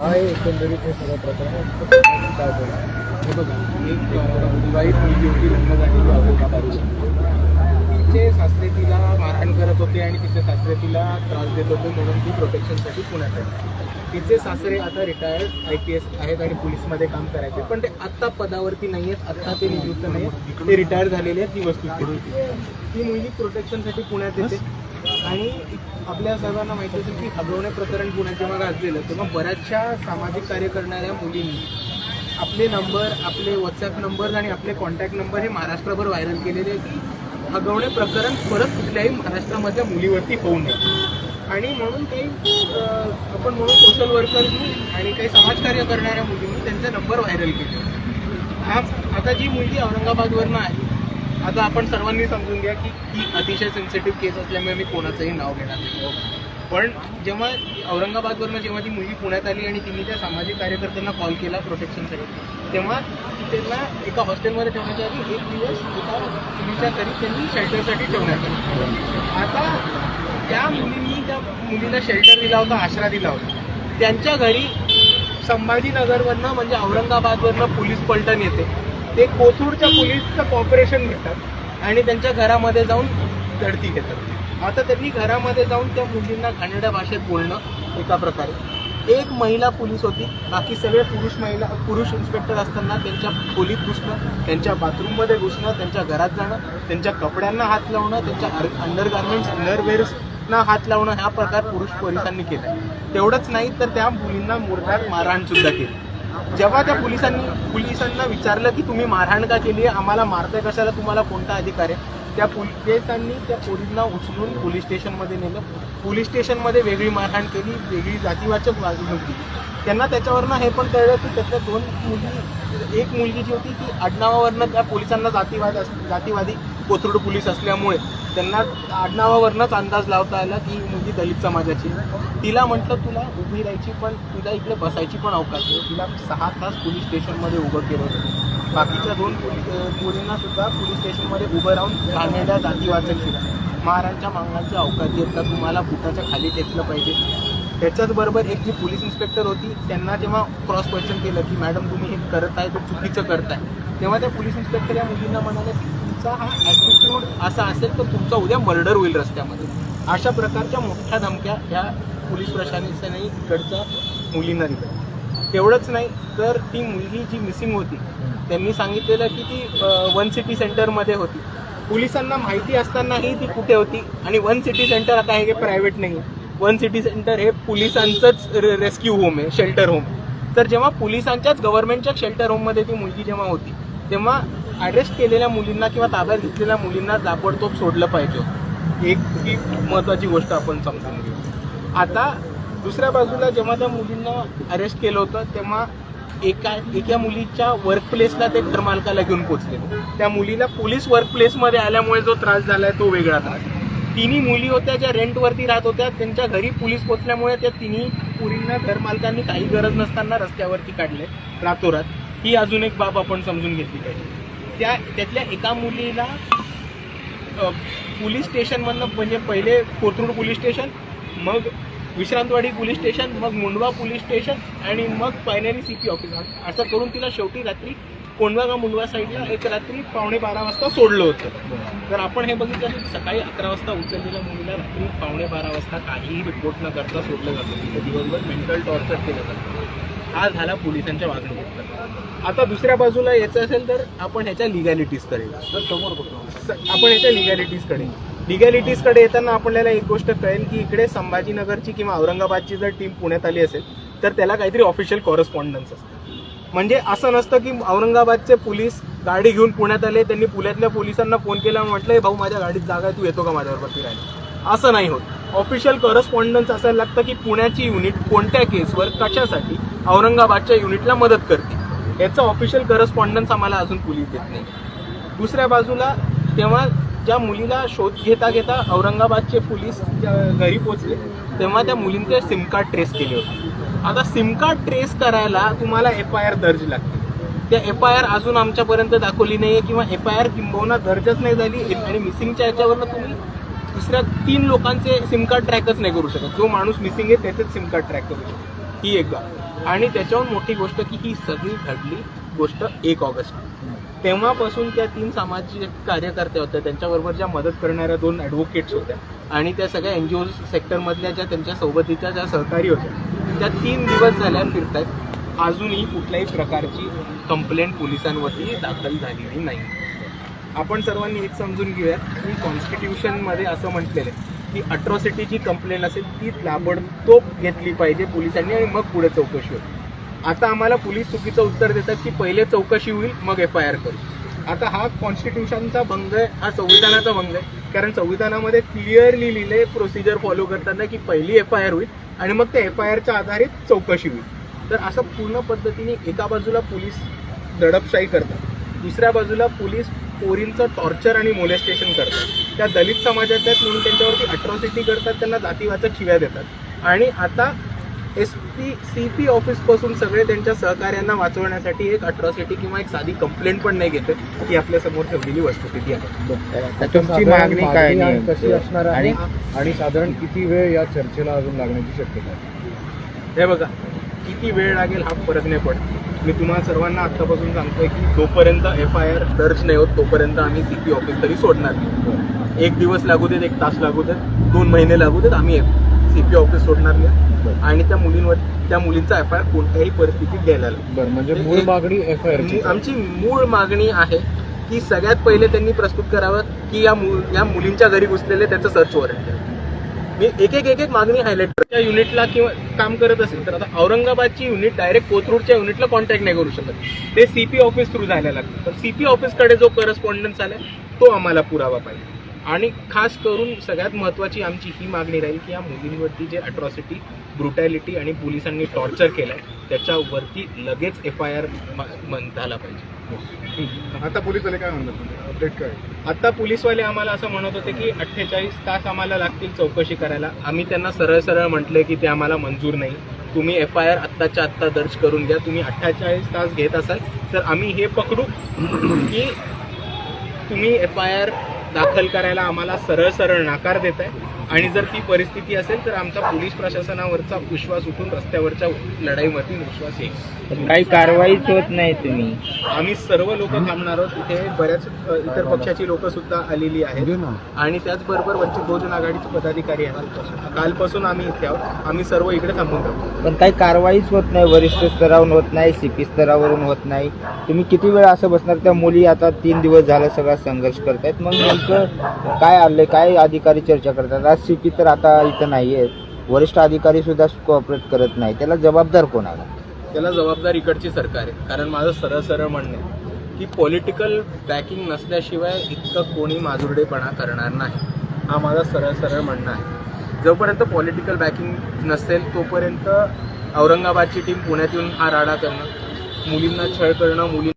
काय एकंदरीत हे सगळं प्रकरण काय हे बघा एक विवाहित मुलगी होती लग्न झालेली तिचे सासरे तिला मारहाण करत होते आणि तिचे सासरे तिला त्रास देत होते म्हणून ती प्रोटेक्शनसाठी पुण्यात आहे तिचे सासरे आता रिटायर्ड आय पी एस आहेत आणि पोलीसमध्ये काम करायचे. पण ते आत्ता पदावरती नाही आहेत आत्ता ते नियुक्त नाही आहेत ते रिटायर झालेले आहेत ती वस्तू ती मुलगी प्रोटेक्शनसाठी पुण्यात येते. आणि आपल्या सर्वांना माहिती असेल की हगवणे प्रकरण पुण्यात जेव्हा गाजलेलं तेव्हा बऱ्याचशा सामाजिक कार्य करणाऱ्या मुलींनी आपले नंबर आपले व्हॉट्सॲप नंबर आणि आपले कॉन्टॅक्ट नंबर हे महाराष्ट्रभर व्हायरल केलेले की हगवणे प्रकरण परत कुठल्याही महाराष्ट्रामधल्या मुलीवरती होऊ नये. आणि म्हणून ते आपण म्हणून सोशल वर्करनी आणि काही समाजकार्य करणाऱ्या मुलींनी त्यांचे नंबर व्हायरल केले. हा आता जी मुलगी औरंगाबादवरनं आली आता आपण सर्वांनी समजून घ्या की ही अतिशय सेन्सिटिव्ह केस असल्यामुळे मी कोणाचंही नाव घेणार नाही. हो. पण जेव्हा औरंगाबादवरनं जेव्हा ती मुलगी पुण्यात आली आणि तिने त्या सामाजिक कार्यकर्त्यांना कॉल केला प्रोटेक्शनसाठी तेव्हा त्यांना एका हॉस्टेलमध्ये ठेवण्याच्या आधी एक दिवस एका मुलीच्या तरी त्यांनी शेल्टरसाठी ठेवण्यात आलं. आता त्या मुलींनी त्या मुलीला शेल्टर दिला होता आसरा दिला होता. त्यांच्या घरी संभाजीनगरवरनं म्हणजे औरंगाबादवरनं पोलीस पलटण येते. ते कोथरूडच्या पोलीसचं कॉपरेशन घेतात आणि त्यांच्या घरामध्ये जाऊन झडती घेतात. आता त्यांनी घरामध्ये जाऊन त्या मुलींना घाणेड्या भाषेत बोलणं एका प्रकारे. एक महिला पोलीस होती बाकी सगळे पुरुष महिला पुरुष इन्स्पेक्टर असताना त्यांच्या खोलीत घुसणं त्यांच्या बाथरूममध्ये घुसणं त्यांच्या घरात जाणं त्यांच्या कपड्यांना हात लावणं त्यांच्या अंडरगार्मेंट्स अंडरवेअर्सना हात लावणं हा प्रकार पुरुष पोलिसांनी केला. तेवढंच नाही तर त्या मुलींना मुरदार मारहाण सुद्धा केली. जेव्हा त्या पोलिसांनी पोलिसांना विचारलं की तुम्ही मारहाण का केली आहे? आम्हाला मारताय कशाला? तुम्हाला कोणता अधिकार आहे? त्या पोलिसांनी त्या पोरींना उचलून पोलीस स्टेशनमध्ये नेलं. पोलीस स्टेशनमध्ये वेगळी मारहाण केली वेगळी जातीवाचक वागणूक दिली त्यांना त्याच्यावरनं हे पण कळलं की त्यातल्या दोन मुली एक मुलगी जी होती ती आडनावावरनं त्या पोलिसांना जातीवाद अस जातीवादी कोथरूड पोलीस असल्यामुळे त्यांना आडनावावरनंच अंदाज लावता आला की मुलगी दलित समाजाची तिला म्हटलं तुला उभी राहायची पण तुला इकडे बसायची पण अवकाश नाही तिला सहा तास पोलीस स्टेशनमध्ये उभं केलं होतं. बाकीच्या दोन पोलीस मुलींना सुद्धा पोलीस स्टेशनमध्ये उभं राहून घाणेरड्या जातीवाचक केला महाराजांच्या मागण्याची अवकाश येत का? तुम्हाला बुटाच्या खाली टेकलं पाहिजे. त्याच्याच बरोबर एक जी पोलीस इन्स्पेक्टर होती त्यांना जेव्हा क्रॉस क्वेश्चन केलं की मॅडम तुम्ही हे करत आहे तर चुकीचं करताय. तेव्हा त्या पोलीस इन्स्पेक्टर या मुलींना म्हणाले की तुमचा हा ॲटिट्यूड असा असेल तर तुमचा उद्या मर्डर होईल रस्त्यामध्ये. अशा प्रकारच्या मोठ्या धमक्या ह्या पोलीस प्रशासनाने इकडच्या मुलींना दिल्या. तेवढंच नाही तर ती मुलगी जी मिसिंग होती त्यांनी सांगितलेलं की ती वन सिटी सेंटरमध्ये होती. पोलिसांना माहिती असतानाही ती कुठे होती आणि वन सिटी सेंटर आता हे काही प्रायव्हेट नाही. वन सिटी सेंटर हे पोलिसांचंच रेस्क्यू होम आहे शेल्टर होम तर जेव्हा पोलिसांच्याच गव्हर्नमेंटच्या शेल्टर होममध्ये ती मुलगी जेव्हा होती तेव्हा अरेस्ट केलेल्या मुलींना किंवा ताब्यात घेतलेल्या मुलींना ताबडतोब सोडलं पाहिजे. एक ही महत्त्वाची गोष्ट आपण समजून घेऊ. आता दुसऱ्या बाजूला जेव्हा त्या मुलींना अरेस्ट केलं होतं तेव्हा एका एका मुलीच्या वर्क प्लेसला ते क्रमांकाला घेऊन पोचले त्या मुलीला पोलीस वर्क प्लेसमध्ये आल्यामुळे जो त्रास झालाय तो वेगळा त्रास तिन्ही मुली होत्या ज्या रेंटवरती राहत होत्या त्यांच्या घरी पोलीस पोचल्यामुळे त्या तिन्ही मुलींना घरमालकांनी काही गरज नसताना रस्त्यावरती काढले रातोरात. ही अजून एक बाब आपण समजून घेतली पाहिजे. त्या त्यातल्या एका मुलीला पोलीस स्टेशनमधनं म्हणजे पहिले कोथरूड पोलीस स्टेशन मग विश्रांतवाडी पोलीस स्टेशन मग मुंडवा पोलीस स्टेशन आणि मग फायनली सी पी ऑफिस. असं करून तिला शेवटी रात्री कोंडवा का मुंडवा साईडला एक रात्री पावणे बारा वाजता सोडलं होतं. तर आपण हे बघितलं की सकाळी अकरा वाजता उचललेल्या मुलीला रात्री पावणे बारा वाजता काहीही रिपोर्ट न करता सोडलं जातं. दिवसभर मेंटल टॉर्चर केलं जातं. हा झाला पोलिसांच्या वागणुकीचा आता दुसऱ्या बाजूला यायचं असेल तर आपण ह्याच्या लिगॅलिटीजकडे समोर बघतो. आपण ह्याच्या लिगॅलिटीजकडे लिगॅलिटीजकडे येताना आपल्याला एक गोष्ट कळेल की इकडे संभाजीनगरची किंवा औरंगाबादची जर टीम पुण्यात आली असेल तर त्याला काहीतरी ऑफिशियल कॉरेस्पॉन्डन्स असतं. म्हणजे असं नसतं की औरंगाबादचे पोलीस गाडी घेऊन पुण्यात आले त्यांनी पुण्यातल्या पोलिसांना फोन केला म्हटलं "ए भाऊ माझ्या गाडीत जागा आहे तू येतो का माझ्याबरोबर फिरायला असं नाही होत. ऑफिशियल करस्पॉन्डन्स असायला लागतं की पुण्याची युनिट कोणत्या केसवर कशासाठी औरंगाबादच्या युनिटला मदत करते. याचं ऑफिशियल करस्पॉन्डन्स आम्हाला अजून पोलीस देत नाही. दुसऱ्या बाजूला तेव्हा ज्या मुलीला शोध घेता घेता औरंगाबादचे पोलीस घरी पोचले तेव्हा त्या मुलींचे सिम कार्ड ट्रेस केले होते. आता सिम कार्ड ट्रेस करायला तुम्हाला एफ आय आर दर्ज लागते. त्या एफ आय आर अजून आमच्यापर्यंत दाखवली नाही आहे किंवा एफ आय आर किंबहुना दर्जच नाही झाली आणि मिसिंगच्या याच्यावरनं तुम्ही दुसऱ्या तीन लोकांचे सिम कार्ड ट्रॅकच नाही करू शकत. जो माणूस मिसिंग आहे त्याचेच सिम कार्ड ट्रॅक करू शकतो. ही एक बाब. आणि त्याच्याहून मोठी गोष्ट की ही सगळी घडली गोष्ट एक ऑगस्ट. तेव्हापासून त्या तीन सामाजिक कार्यकर्त्या होत्या त्यांच्याबरोबर ज्या मदत करणाऱ्या दोन ॲडव्होकेट्स होत्या. आणि त्या सगळ्या एन जी ओ सेक्टरमधल्या ज्या त्यांच्या सोबतीच्या ज्या सहकारी होत्या त्या तीन दिवस झाल्या आहेत अजूनही कुठल्याही प्रकारची कंप्लेंट पोलिसांवरती दाखल झालेली नाही. आपण सर्वांनी एक समजून घेऊया की कॉन्स्टिट्यूशनमध्ये असं म्हटलेलं आहे की अट्रॉसिटीची कंप्लेंट असेल ती ताबडतोब घेतली पाहिजे पोलिसांनी आणि मग पुढे चौकशी होईल. आता आम्हाला पोलीस चुकीचं उत्तर देतात की पहिले चौकशी होईल मग एफ आय आर करू. आता हा कॉन्स्टिट्यूशनचा भंग आहे हा संविधानाचा भंग आहे. कारण संविधानामध्ये क्लिअरली लिहिले प्रोसिजर फॉलो करताना की पहिली एफ आय आर होईल आणि मग त्या एफ आय आरच्या आधारित चौकशी होईल. तर असं पूर्ण पद्धतीने एका बाजूला पोलीस दडपशाही करतात दुसऱ्या बाजूला पोलीस पोरींचं टॉर्चर आणि मोलेस्टेशन करतात. त्या दलित समाजात आहेत म्हणून त्यांच्यावरती अट्रॉसिटी करतात त्यांना जातीवाचक शिव्या देतात. आणि आता एस पी सी पी ऑफिसपासून सगळे त्यांच्या सहकार्यांना वाचवण्यासाठी एक अट्रॉसिटी किंवा एक साधी कंप्लेंट पण नाही घेते ही आपल्यासमोर ठेवलेली वस्तुस्थिती आहे. तुमची मागणी काय? कशी असणार आहे? आणि आणि साधारण किती वेळ या चर्चेला अजून लागण्याची शक्यता आहे? हे बघा किती वेळ लागेल हा फरक नाही पडत. मी तुम्हाला सर्वांना आत्तापासून सांगतोय की जोपर्यंत एफ आय आर दर्ज नाही होत तोपर्यंत आम्ही सी पी ऑफिस तरी सोडणार नाही. एक दिवस लागू देत एक तास लागू देत दोन महिने लागू देत आम्ही सी पी ऑफिस सोडणार नाही. आणि त्या मुलींवर त्या मुलींचा एफ आय आर कोणत्याही परिस्थितीत बरं म्हणजे मूळ मागणी एफ आय मु- आमची मूळ मागणी आहे की सगळ्यात पहिले त्यांनी प्रस्तुत करावं की या मु या मुलींच्या घरी घुसलेले त्याचं सर्च वॉरंट आहे. मी एक एक एक एक मागणी हायलाईट त्या युनिटला किंवा काम करत असेल तर आता औरंगाबादची युनिट डायरेक्ट कोथरूडच्या युनिटला कॉन्टॅक्ट नाही करू शकत. ते सीपी ऑफिस थ्रू जायला लागतं. तर सीपी ऑफिसकडे जो करस्पॉन्डन्स आलाय तो आम्हाला पुरावा पाहिजे. आणि खास करून सगळ्यात महत्त्वाची आमची ही मागणी राहील की या मुलींवरती जे अट्रॉसिटी ब्रुटॅलिटी आणि पोलिसांनी टॉर्चर केलंय त्याच्यावरती लगेच एफ आय आर झाला पाहिजे. आता पोलीस आले काय म्हणतात अपडेट काय? आता पोलीसवाले आम्हाला असं म्हणत होते की अठ्ठेचाळीस तास आम्हाला लागतील चौकशी करायला. आम्ही त्यांना सरळ सरळ म्हटले की ते आम्हाला मंजूर नाही. तुम्ही एफ आय आर आत्ताच्या आत्ता दर्ज करून घ्या. तुम्ही अठ्ठेचाळीस तास घेत असाल तर आम्ही हे पकडू की तुम्ही एफ आय आर दाखल करायला आम्हाला सरळ सरळ नकार देत आहे आणि जर ती परिस्थिती असेल तर आमचा पोलीस प्रशासनावरचा विश्वास उठून रस्त्यावरच्या लढाईमध्ये विश्वास येईल. काही कारवाईच होत नाही तुम्ही. आम्ही सर्व लोक थांबणार आहोत. इथे बऱ्याच इतर पक्षाची लोक सुद्धा आलेली आहेत. आणि त्याचबरोबर वंचित बहुजन आघाडीचे पदाधिकारी आहेत. कालपासून आम्ही इथे आहोत. आम्ही सर्व इकडे थांबून राहू. पण काही कारवाईच होत नाही. वरिष्ठ स्तरावरून होत नाही. सीपी स्तरावरून होत नाही. तुम्ही किती वेळ असं बसणार? त्या मुली आता तीन दिवस झाला सगळा संघर्ष करतायत. मग नेमकं काय आलंय? काय अधिकारी चर्चा करतात? सी पी तर आता इथं नाही आहेत वरिष्ठ अधिकारी सुद्धा कोऑपरेट करत नाही. त्याला जबाबदार कोण आला त्याला जबाबदार इकडची सरकार आहे. कारण माझं सरळ सरळ म्हणणं आहे की पॉलिटिकल बॅकिंग नसल्याशिवाय इतकं कोणी माजुरडेपणा करणार नाही. हा माझा सरळ सरळ म्हणणं आहे. जोपर्यंत पॉलिटिकल बॅकिंग नसेल तोपर्यंत औरंगाबादची टीम पुण्यात येऊन हा राडा करणं मुलींना छळ करणं मुली